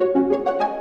ยิ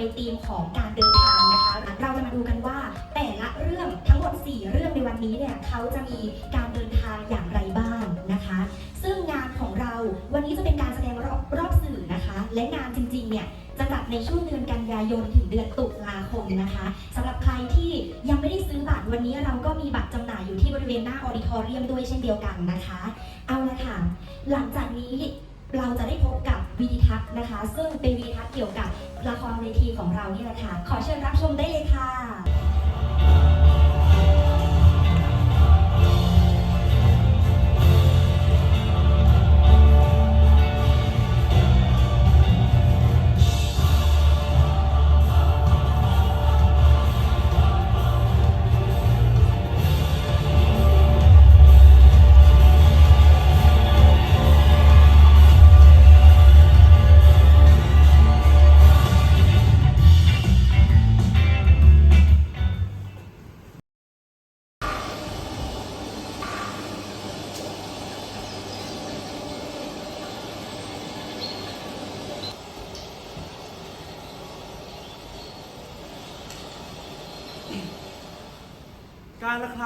ในธีมของการเดินทางนะคะ เราจะมาดูกันว่าแต่ละเรื่องทั้งหมด 4 เรื่องในวันนี้เนี่ยเขาจะมีการเดินทางอย่างไรบ้างนะคะ ซึ่งงานของเราวันนี้จะเป็นการแสดงรอบรอบสื่อนะคะ และงานจริงๆเนี่ยจะจัดในช่วงเดือนกันยายนถึงเดือนตุลาคมนะคะสำหรับใครที่ยังไม่ได้ซื้อบัตรวันนี้เราก็มีบัตรจำหน่ายอยู่ที่บริเวณหน้าออดิทอเรียมด้วยเช่นเดียวกันนะคะ เอาละค่ะหลังจากนี้ เราจะได้พบกับวีดิทัศน์นะคะ ซึ่งเป็นวีดิทัศน์เกี่ยวกับละครเวทีของเรานี่แหละค่ะ ขอเชิญรับชมได้เลยค่ะ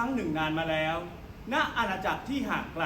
รั้งหนึ่งนานมาแล้ว ณ อาณาจักรที่ห่างไกล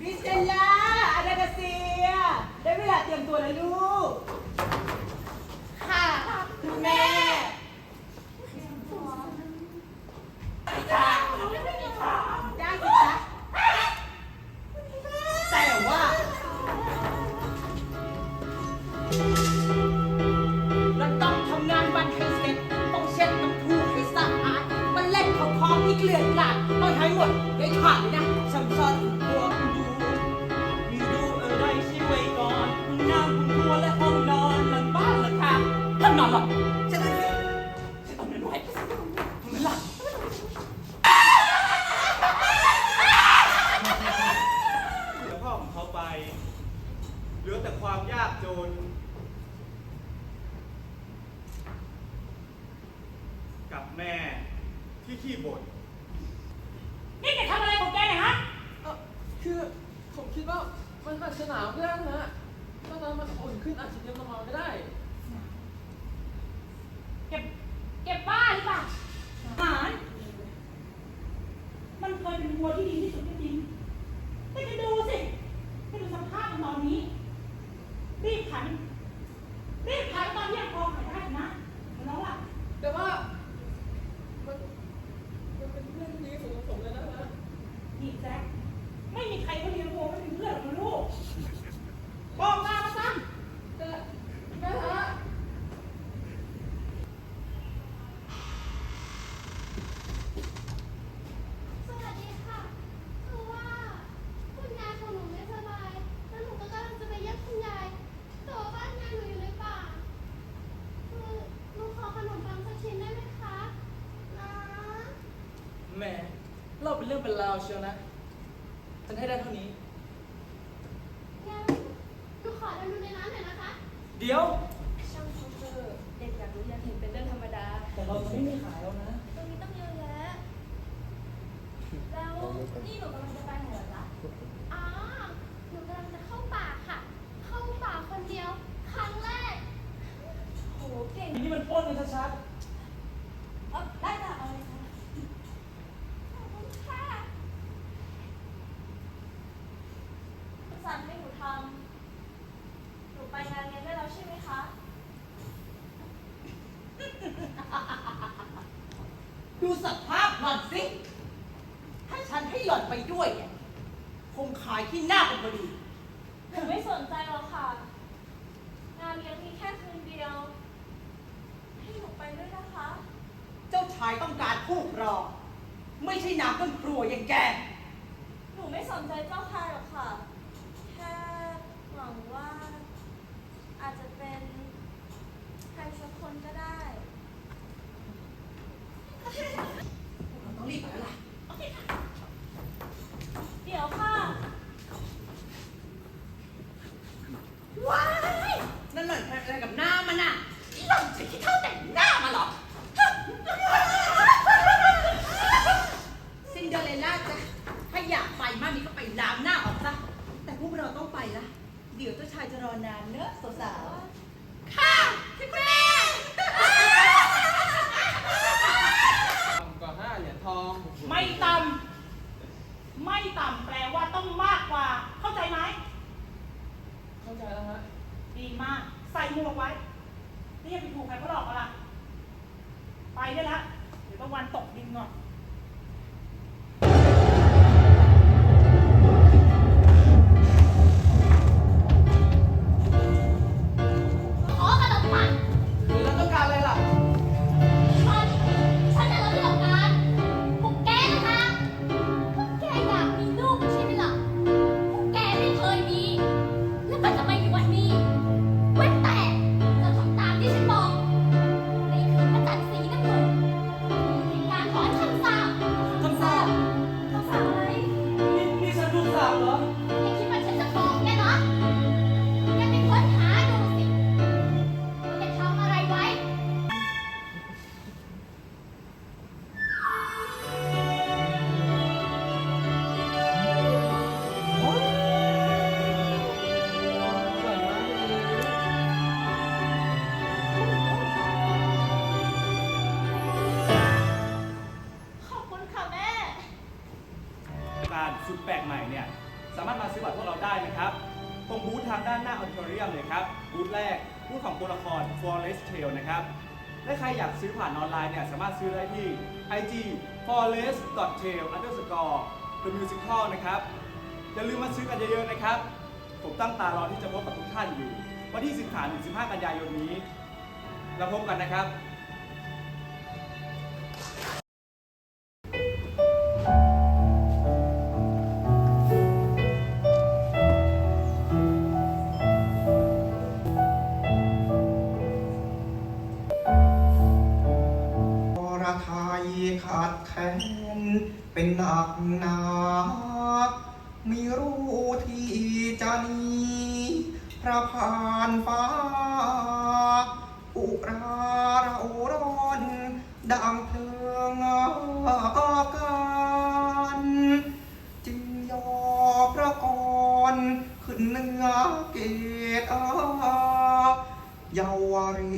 บิเซลล่าอาดากาเซีย ได้เวลาเตรียมตัวแล้วลูก ค่ะคุณแม่จ้าได้สิจ๊ะแต่ว่า เราต้องทำงานวันให้เสร็จ ต้องเช็ดน้ำพุให้สะอาด มันเล่นของคองที่เกลื่อนกลาดต้องใช้หมดได้ขาดเลยนะ แม่ที่ขี้บ่นนี่แกทำอะไรของแกเนี่ยฮะ เอ่อคือผมคิดว่ามันอาจจะหนาวก็ได้นะถ้าน้ำมันอุ่นขึ้นอาจจะเย็นลงมาก็ได้ เก็บ เก็บบ้าหรือเปล่าหมามันเคยเป็นวัวที่ดีที่สุดก็จริง แต่แกดูสิแกดูสภาพมันตอนนี้ รีบขัน รีบขันตอนที่ยังพอขายได้นะแล้วล่ะ แต่ว่ามันมันเป็นเรื่องที่ดีสมสมเลยนะนะ รื่อง เป็นราวเชียวนะ ฉันให้ได้เท่านี้ งั้นหนูขอเดินดูในร้านหน่อยนะคะ เดี๋ยว ช่างเขาเถอะเด็กอยากรู้อยากเห็นเป็นเรื่องธรรมดา แต่เราจะไม่มีขายแล้วนะ ตรงนี้ต้องเยอะแยะ แล้วนี่หนูกำลังจะไปไหนเหรอจ๊ะ อ๋อ หนูกำลังจะเข้าป่าค่ะ เข้าป่าคนเดียว ครั้งแรก โห เก่ง นี่มันปล้นกันชัด เออได้จ้ะเอาเลยค่ะ ขอบคุณค่ะ สั่งให้หนูทำ หนูไปงานเลี้ยงได้แล้วใช่ไหมคะ ดู สภาพหล่อนสิ ถ้าฉันให้หล่อนไปด้วยเนี่ยคงขายที่หน้าเป็นพอดีหนูไม่สนใจหรอกค่ะ งานเลี้ยงมีแค่คืนเดียว ให้หนูไปด้วยนะคะ เจ้าชายต้องการผู้ครองไม่ใช่นางต้นครัวอย่างแก หนูไม่สนใจเจ้าชายหรอกค่ะ แค่หวังว่า อาจจะเป็นใครสักคนก็ได้ เรีบไปแล้วล่ะเดี๋ยวค่ะว้ายนั่นหล่อนทำอะไรกับหน้ามันน่ะหล่อนใช้ที่เท่าแต่งหน้ามาเหรอซินเดอเรลล่าจ้ะถ้าอยากไปมากนี่ก็ไปล้างหน้าออกซะแต่พวกเราต้องไปละเดี๋ยวเจ้าชายจะรอนานเนอะสาวๆค่ะคุณแม่ ต่ำกว่าห้าเหรียญ ทอง ไม่ต่ำไม่ต่ำแปลว่าต้องมากกว่า เข้าใจไหม เข้าใจแล้วฮะดีมาก ใส่หมวกไว้นี่ยังไปถูกใครเขาหลอกกันล่ะ ไปได้แล้ว เดี๋ยวตะวันตกดินก่อน the musical นะครับ อย่าลืมมาซื้อกันเยอะๆนะครับ ผมตั้งตารอที่จะพบกับทุกท่านอยู่ วันที่ 13ถึง15 กันยายนนี้แล้วพบกันนะครับอรไทยขาดแคลนเป็นหนักหนา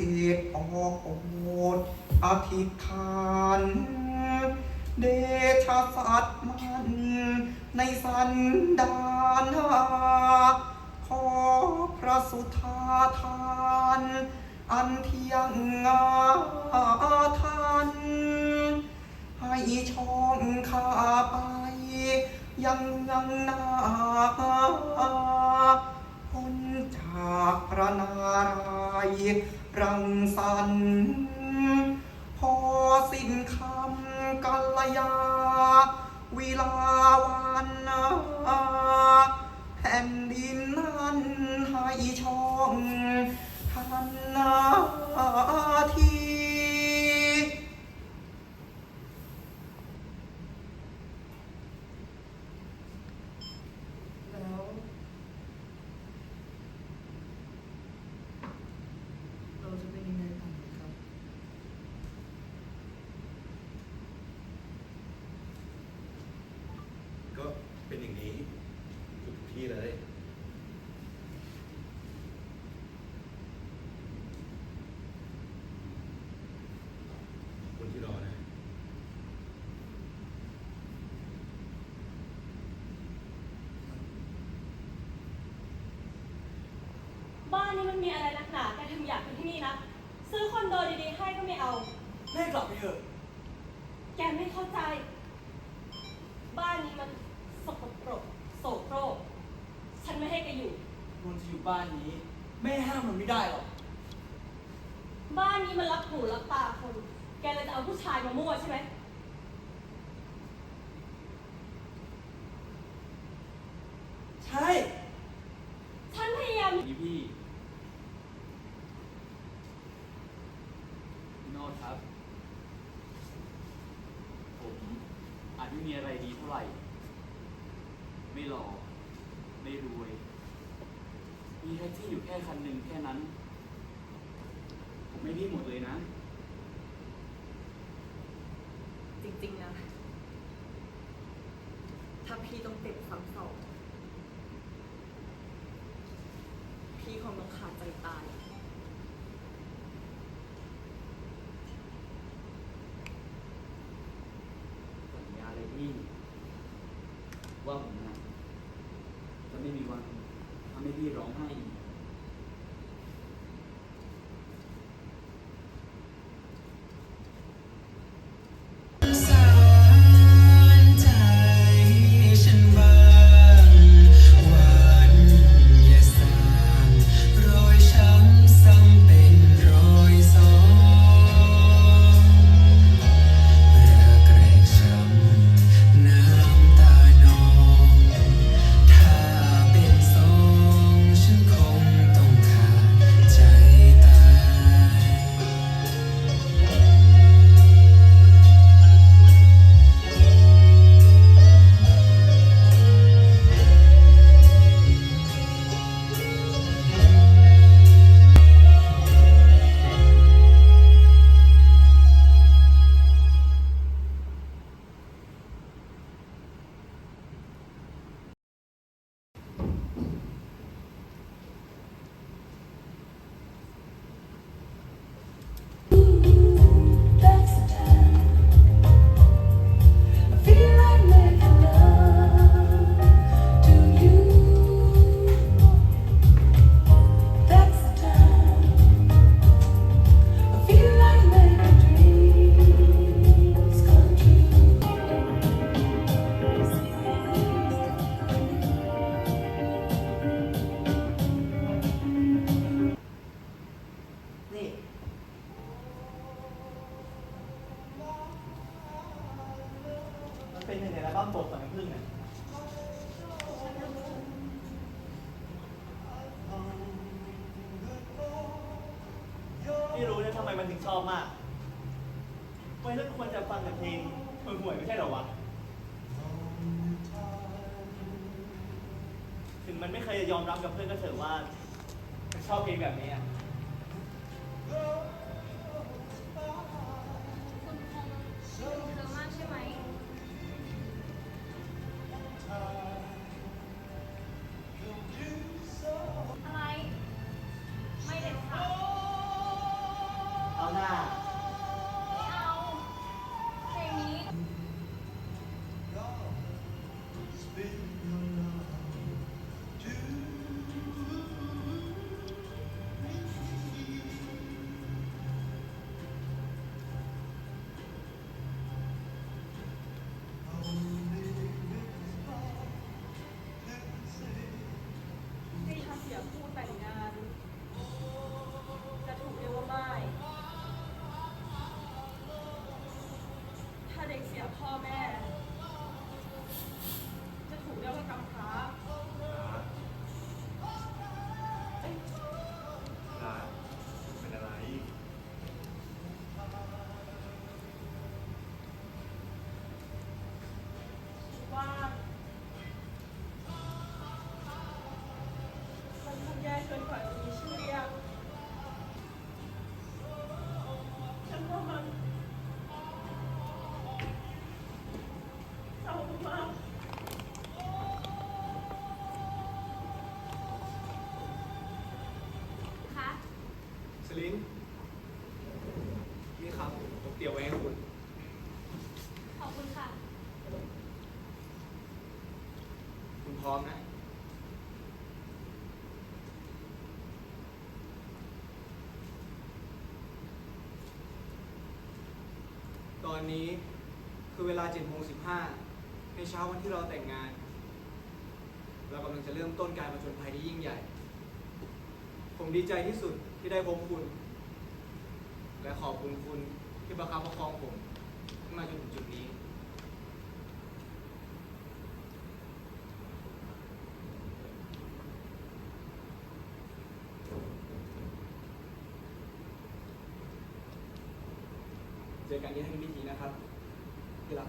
าวเรศออกโอดอธิษฐาน เดชะสัตว์มันในสันดานขอพระสุธาทาน อันเที่ยงงาทันให้ช่องข้าไป ยังยังนาพ้นากพระนารายณ์รังสรรค์พอสิ้นคำกัลยา วิลาวันแผ่นดินนั้นให้ช่องทันนาที พี่เลย คนที่รอนะ บ้านนี้มันมีอะไรนักหนาแกถึงอยากอยู่ที่นี่นะ ซื้อคอนโดดีๆให้ก็ไม่เอา แม่กลับไปเถอะ แกไม่เข้าใจ บ้านนี้มันสกปรกโสโครก ฉันไม่ให้แกอยู่ นนท์จะอยู่บ้านนี้ แม่ห้ามมันไม่ได้หรอก บ้านนี้มันรับหูรับตาคน แกเลยจะเอาผู้ชายมามั่วใช่ไหม ใช่ ฉันพยายามนี่พี่พี่โนดครับ ผมอาจไม่มีอะไรดีเท่าไหร่ ไม่หล่อไม่รวย มีแท็กซี่อยู่แค่คันหนึ่งแค่นั้นผม ไม่พี่หมดเลยนะ จริงๆนะ ถ้าพี่ต้องเจ็บซ้ำสองพี่คงต้องขาดใจตายสัญญาเลยพี่ ว่าผมนะจะไม่มีวันทำให้พี่ร้องไห้อีก ชอบมากวัยรุ่นควรจะฟังแต่เพลงห่วยๆไม่ใช่เหรอวะ ถึงมันไม่เคยยอมรับกับเพื่อนก็เถอะว่า ชอบเพลงแบบนี้อะ ตอนนี้คือเวลา7โมงสิในเช้าวันที่เราแต่งงาน เรากำลังจะเริ่มต้นการประจนภัยที่ยิ่งใหญ่ ผมดีใจที่สุดที่ได้พบคุณ และขอบคุณคุณที่ประคับประคองผมขึ้นมาจนถึงจุดนี้ เจอกันที่ท่านพิธีนะครับที่รัก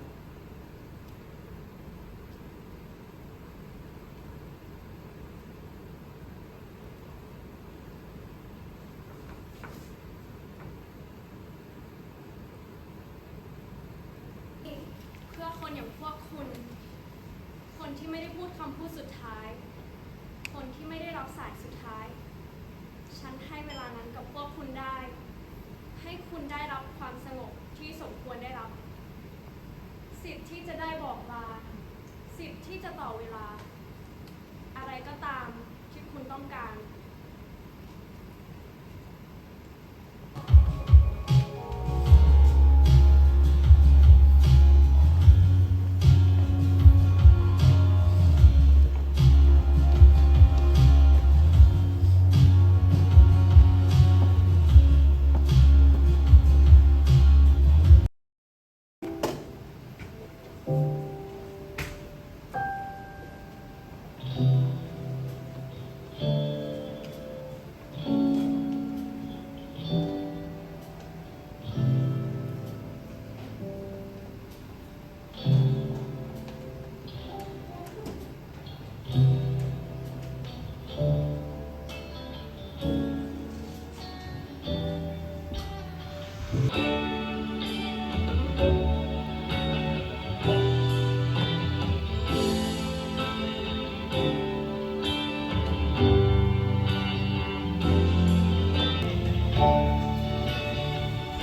เพื่อคนอย่างพวกคุณ คนที่ไม่ได้พูดคำพูดสุดท้าย คนที่ไม่ได้รับสายสุดท้าย ฉันให้เวลานั้นกับพวกคุณได้ ให้คุณได้รับความสงบ สมควรได้รับ สิทธิ์ที่จะได้บอกลา สิทธิ์ที่จะต่อเวลา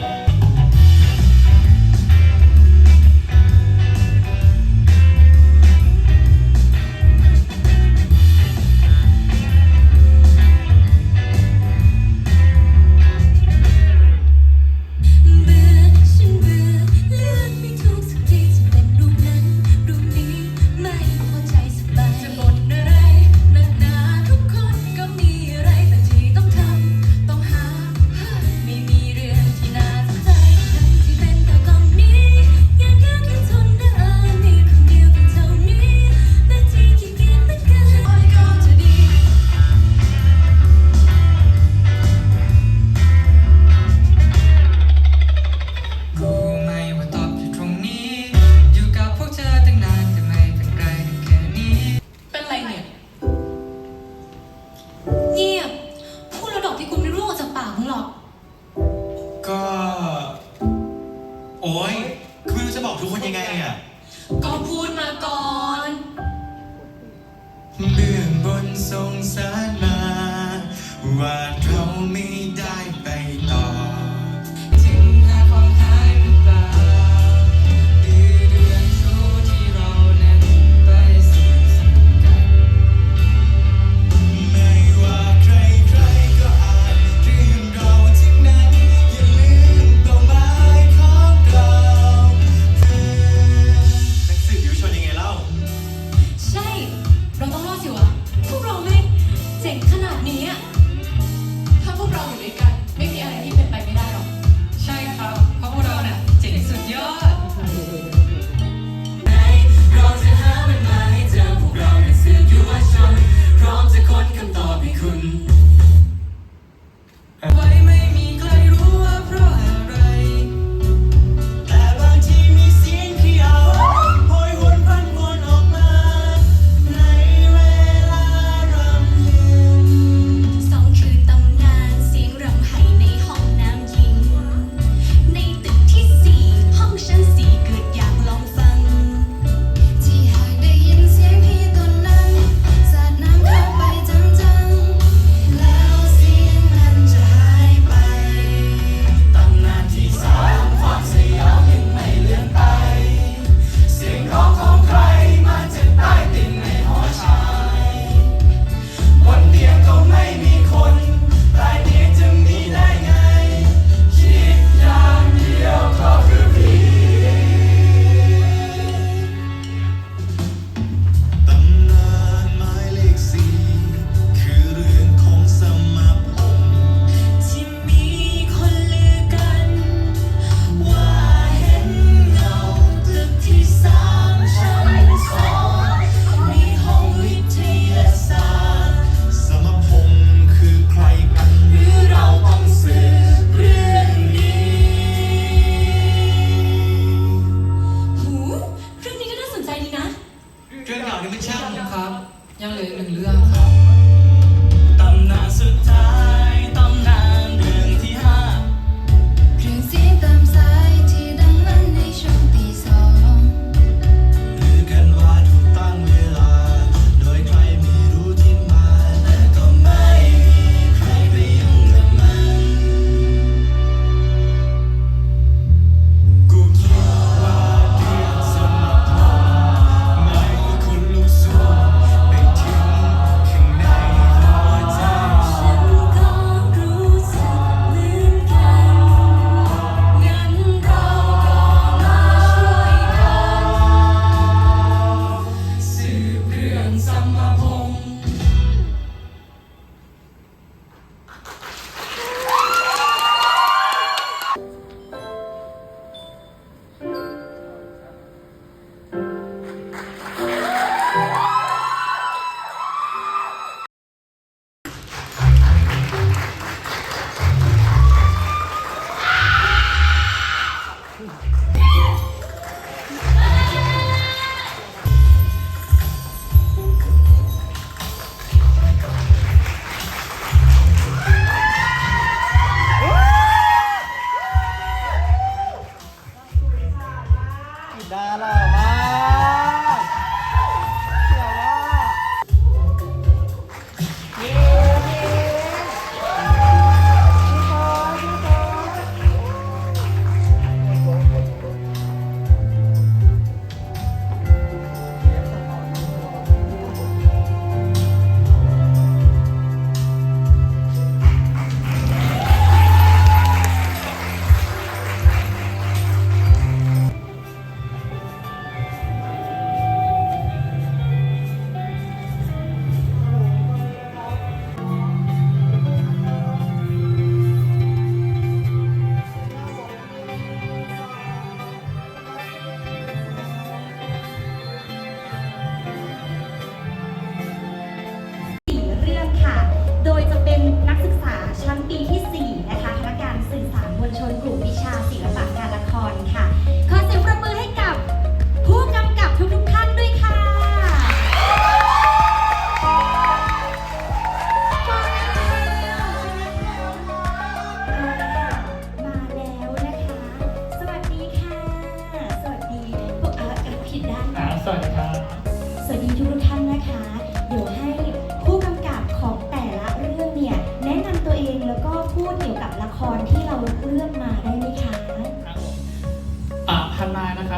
Bye.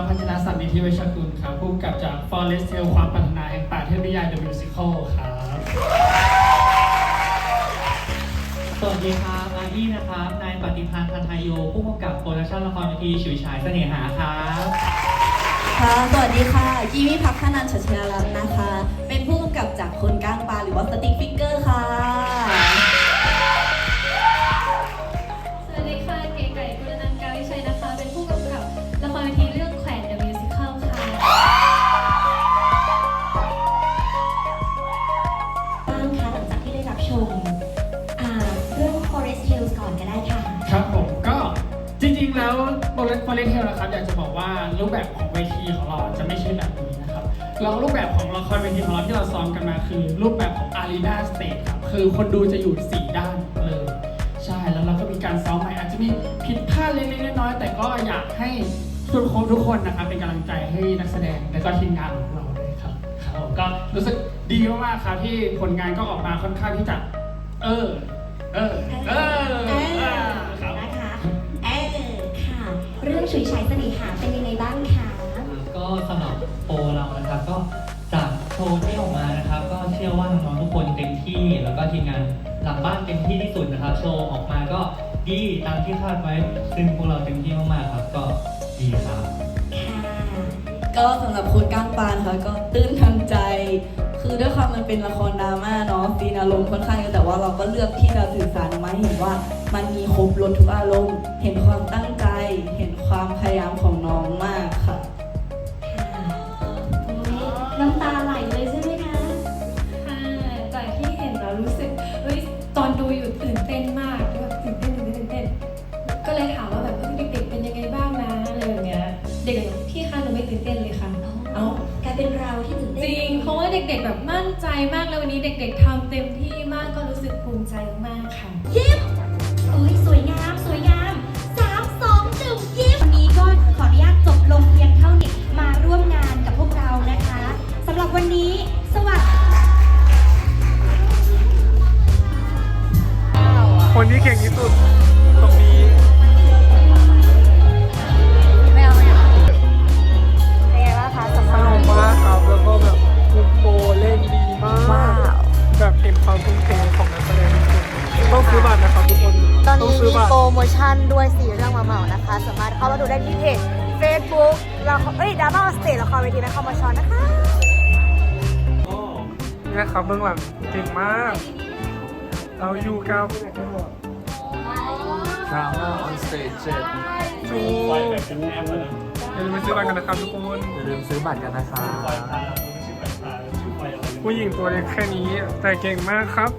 นายนะครับพัชรสันนิธิเวชกุลครับผู้กำกับจาก Forest Tale ความปรารถนาแห่งป่าเทพนิยาย The Musical ครับ สวัสดีครับอาอี้นะครับ นายปฏิพันธ์พันธายโย ผู้กำกับโปรดักชั่นละครเวทีฉุยฉายเสน่หาครับ ค่ะสวัสดีค่ะกีวิพักขนันท์ชัชยารัตน์นะคะ เป็นผู้กำกับจากคนก้างปลาหรือว่าสติ๊กฟิกเกอร์ค่ะ จริงๆ แล้วโปรเจกต์นะครับอยากจะบอกว่ารูปแบบของเวทีของเราจะไม่ใช่แบบนี้นะครับเรารูปแบบของละครเวทีของเราที่เราซ้อมกันมาคือ รูปแบบของ Arena Stage ครับคือคนดูจะอยู่4ด้านเลย ใช่แล้วเราก็มีการซ้อมใหม่อาจจะมีผิดพลาดเล็กๆน้อยๆแต่ก็อยากให้ทุกคนทุกคนนะครับเป็นกำลังใจให้นักแสดงและก็ทีมงานของเราด้วยครับครับก็รู้สึกดีมากๆครับที่ผลงานก็ออกมาค่อนข้างที่จะเออเออเออ รื่องฉุยฉายเสน่หาเป็นยังไงบ้างคะ ก็สำหรับโปรเรานะครับ ก็จากโชว์ที่ออกมานะครับ ก็เชื่อว่าน้องๆทุกคนเต็มที่ แล้วก็ทีมงานหลังบ้านเต็มที่ที่สุดนะครับ โชว์ออกมาก็ดีตามที่คาดไว้ ซึ่งพวกเราเต็มที่มากๆครับ ก็ดีครับค่ะก็สำหรับคนก้างปลานะคะก็ตื้นทันใจ คือด้วยความมันเป็นละครดราม่าเนาะซีนอารมณ์ค่อนข้างเยอะแต่ว่าเราก็เลือกที่จะสื่อสารออกมาให้เห็นว่า มันมีครบรถทุกอารมณ์ เห็นความตั้งใจเห็น ความพยายามของน้องมากค่ะ น้ำตาไหลเลยใช่ไหมคะค่ะจากที่เห็นเรารู้สึกเฮ้ยตอนดูอยู่ตื่นเต้นมากแบบตื่นเต้นตื่นเต้นตื่นเต้น ก็เลยถามว่าแบบเอ้เด็กๆเป็นยังไงบ้างนะอะไรอย่างเงี้ย เด็กๆพี่คะหนูไม่ตื่นเต้นเลยค่ะ เอากลายเป็นเราที่ตื่นเต้นจริง เพราะว่าเด็กๆแบบมั่นใจมากแล้ววันนี้เด็ก ๆทำเต็มที่ับทุกคนอย่าลืมซื้อบัตรกันนะครับผู้หญิงตัวเล็กแค่นี้แต่เก่งมากครับ